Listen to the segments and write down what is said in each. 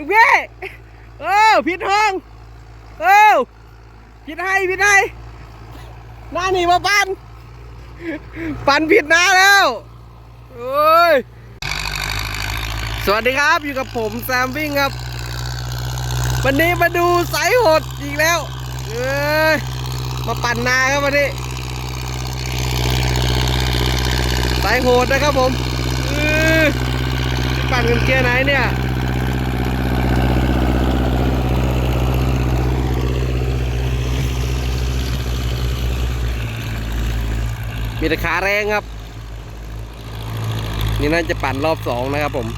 ลูกพี่เออผิดห้องเออผิดให้ผิดให้หน้าหนีมาปันปันผิดหน้าแล้วโอ้ยสวัสดีครับอยู่กับผมแซมวิ่งครับ วันนี้มาดูสายโหดอีกแล้วเอ้ยมาปั่นนาครับวันนี้สายโหดนะครับผมปั่นกันเกียร์ไหนเนี่ย มีแต่ขาแรงครับ นี่น่าจะปั่นรอบสองนะครับผม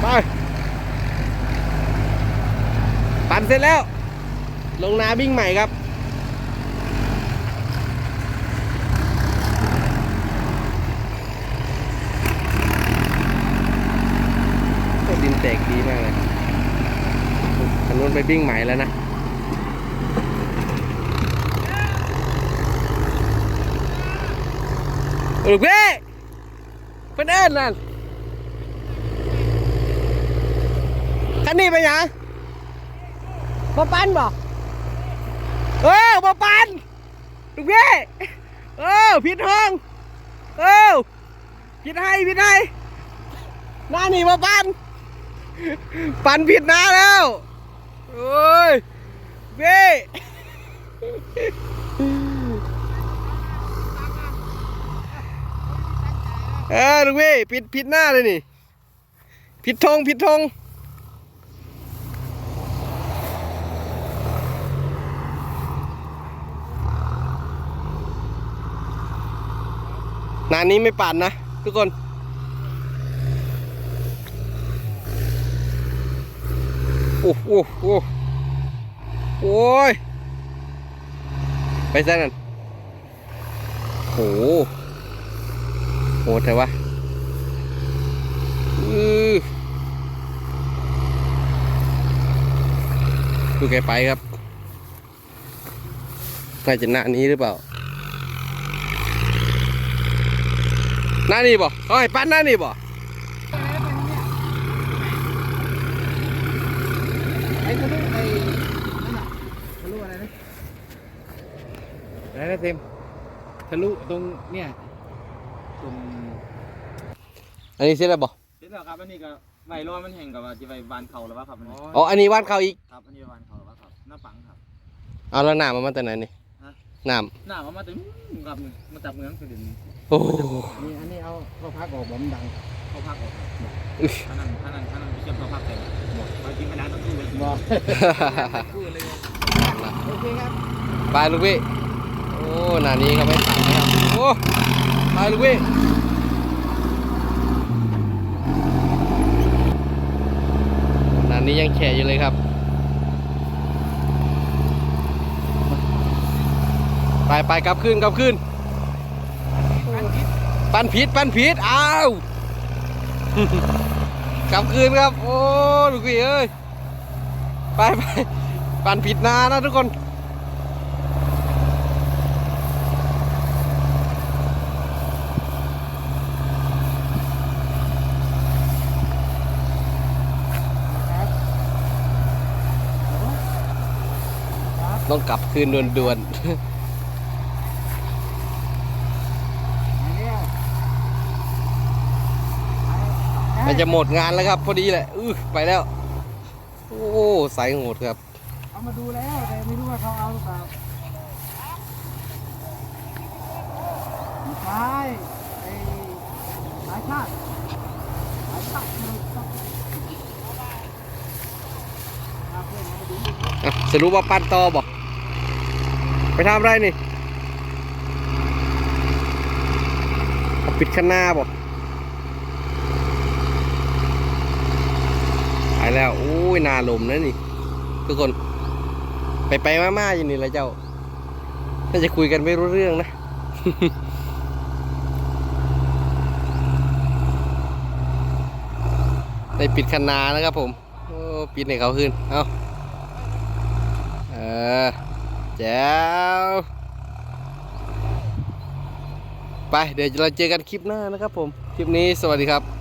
ไปปั่นเสร็จแล้ว ลงนาวิ่งใหม่ครับดินแตกดีมากเลยคันนู้นไปวิ่งใหม่แล้วนะลูกพี่เป็นเอ็นนั่นคันนี้ไปยังมาปั้นบ่ เออมาปันลูกพี่เออผิดห้องเออผิดให้ผิดให้หน้านี่มาปันปันผิดหน้าแล้วโอ้ยพี่เออลูกพี่ผิดผิดหน้าเลยนี่ผิดธงผิดธง นานนี้ไม่ปั่นนะ ทุกคนโอ้โหโอ้โอ้ย ไปซะนั่นโหโหแต่ว่าดูแกไปครับ น่าจะหน้านี้หรือเปล่า หน้านี่บ่เขาให้ปั้นหน้านี่บ่ไอ้ทะลุไอ้นั่นน่ะทะลุอะไรนะอะไรนะเต็มทะลุตรงเนี่ยตรงอันนี้เสร็จแล้วบ่เสร็จแล้วครับอันนี้ก็ไว้รอมันแห้งกับว่าจะไปบานเขาแล้ววะครับอันนี้อ๋ออันนี้วาดเขาอีกครับอันนี้บานเขาแล้ววะครับหน้าปังครับเอาแล้วน้ำมันมาแต่ไหนนี่ฮะน้หน้ามันมาถึงกับหนึ่งมาจับเมืองสุรินทร์ำ โอ้โหนี่อันนี้เอาเข้าพักออกบ่มนดังเขาพักออกครับท่านั่นท่านั่นท่านั่นไปเชื่อมเขาพักแต่หมดไปกินไม่ได้ต้องดูเลยบ่พูดเลยโอเคครับไปลูกพี่โอ้หน้านี้เขาไม่ตัดนะครับโอ้ไปลูกพี่หน้านี้ยังแฉะอยู่เลยครับ ไปไปกลับขึ้นกลับขึ้น ปันผิดปันผิดอ้าวกลับคืนครับ โอ้ลูกพี่เอ้ยไปไปปันผิดนานะทุกคนต้องกลับคืนด่วนๆ มันจะหมดงานแล้วครับ พอดีแหละอือไปแล้ว โอ้สายโหดครับ เอามาดูแล้วแต่ไม่รู้ว่าเขาเอาหรือเปล่าไม่ใช่ไอ้สายชาติสายชาติมันต้องพาเพื่อนมาดูอะสรุปว่าปั้นต่อบอก ไปทำอะไรนี่เอาปิดข้างหน้าบอก แล้วอุ้ยนาลมนะนี่ ทุกคน ไปไปมากๆอย่างนี้ละเจ้าน่าจะคุยกันไม่รู้เรื่องนะได้ปิดคันนานะครับผมปิดในเขาขึ้น เอาเออแจ๋วไป เดี๋ยวเราเจอกันคลิปหน้านะครับผม คลิปนี้สวัสดีครับ